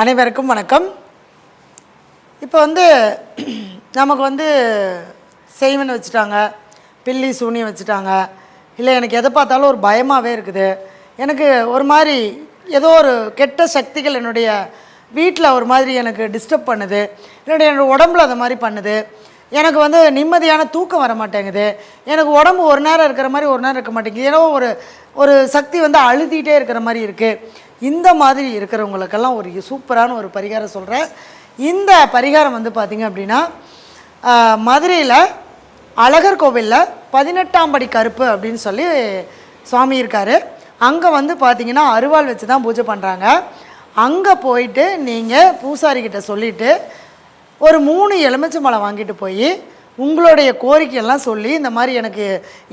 அனைவருக்கும் வணக்கம். இப்போ வந்து நமக்கு வந்து செய்வன் வச்சுட்டாங்க பில்லி சூனி வச்சுட்டாங்க. இல்லை எனக்கு எதை பார்த்தாலும் ஒரு பயமாகவே இருக்குது. எனக்கு ஒரு மாதிரி ஏதோ ஒரு கெட்ட சக்திகள் என்னுடைய வீட்டில் ஒரு மாதிரி எனக்கு டிஸ்டர்ப் பண்ணுது. என்னுடைய என்னோடய உடம்புல அந்த மாதிரி பண்ணுது. எனக்கு வந்து நிம்மதியான தூக்கம் வர மாட்டேங்குது. எனக்கு உடம்பு ஒரு நேரம் இருக்கிற மாதிரி ஒரு நேரம் இருக்க மாட்டேங்குது. ஏதோ ஒரு ஒரு சக்தி வந்து அழுத்திட்டே இருக்கிற மாதிரி இருக்குது இந்த மாதிரி இருக்கிறவங்களுக்கெல்லாம் ஒரு சூப்பரான ஒரு பரிகாரம் சொல்கிறேன் இந்த பரிகாரம் வந்து பார்த்திங்க அப்படின்னா மதுரையில் அழகர் கோவிலில் பதினெட்டாம் படி கருப்பு அப்படின்னு சொல்லி சுவாமி இருக்கார். அங்கே வந்து பார்த்தீங்கன்னா அருவாள் வச்சு தான் பூஜை பண்ணுறாங்க அங்கே போயிட்டு நீங்கள் பூசாரிக்கிட்ட சொல்லிவிட்டு ஒரு மூணு எலுமிச்சம்பழம் வாங்கிட்டு போய் உங்களுடைய கோரிக்கையெல்லாம் சொல்லி இந்த மாதிரி எனக்கு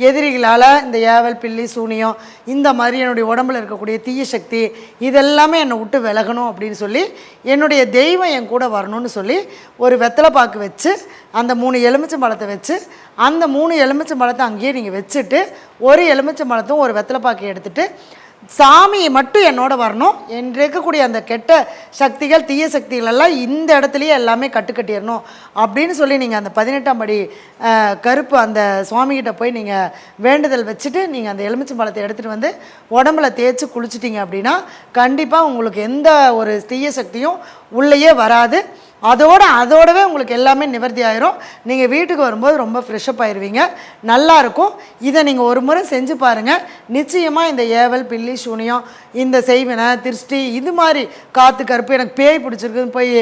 எதிரிகளால் இந்த ஏவல் பில்லி சூனியம் இந்த மாதிரி என்னுடைய உடம்புல இருக்கக்கூடிய தீய சக்தி இதெல்லாமே என்னை விட்டு விலகணும் அப்படின்னு சொல்லி என்னுடைய தெய்வம் என் கூட வரணும்னு சொல்லி ஒரு வெத்தலை பாக்கு வச்சு அந்த மூணு எலுமிச்சம்பழத்தை வச்சு அந்த மூணு எலுமிச்சம்பழத்தை அங்கேயே நீங்கள் வச்சுட்டு ஒரு எலுமிச்சம்பழத்தும் ஒரு வெத்தலை பாக்கு எடுத்துகிட்டு சாமி மட்டும் என்னோட வரணும். என்று இருக்கக்கூடிய அந்த கெட்ட சக்திகள் தீய சக்திகள் எல்லாம் இந்த இடத்துலையே எல்லாமே கட்டுக்கட்டிடணும். அப்படின்னு சொல்லி நீங்கள் அந்த பதினெட்டாம் படி கருப்பு அந்த சுவாமிகிட்ட போய் நீங்கள் வேண்டுதல் வச்சுட்டு நீங்கள் அந்த எலுமிச்சம் பழத்தை எடுத்துகிட்டு வந்து உடம்புல தேய்ச்சி குளிச்சிட்டிங்க அப்படின்னா கண்டிப்பாக உங்களுக்கு எந்த ஒரு தீய சக்தியும் உள்ளேயே வராது. அதோட அதோடவே உங்களுக்கு எல்லாமே நிவர்த்தி ஆயிரும். நீங்கள் வீட்டுக்கு வரும்போது ரொம்ப ஃப்ரெஷ்அப் ஆயிடுவீங்க நல்லாயிருக்கும் இதை நீங்கள் ஒரு முறை செஞ்சு பாருங்கள் நிச்சயமாக இந்த ஏவல் பில்லி சூனியம் இந்த செய்வினை திருஷ்டி இது மாதிரி காற்று கருப்பு எனக்கு பேய் பிடிச்சிருக்குன்னு போய்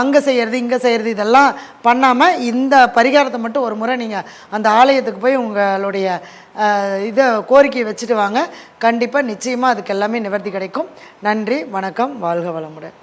அங்கே செய்கிறது இங்கே செய்கிறது இதெல்லாம் பண்ணாமல் இந்த பரிகாரத்தை மட்டும் ஒரு முறை நீங்கள் அந்த ஆலயத்துக்கு போய் உங்களுடைய இதை கோரிக்கையை வச்சுட்டு வாங்க. கண்டிப்பாக நிச்சயமாக அதுக்கு எல்லாமே நிவர்த்தி கிடைக்கும். நன்றி வணக்கம் வாழ்க வளமுடன்.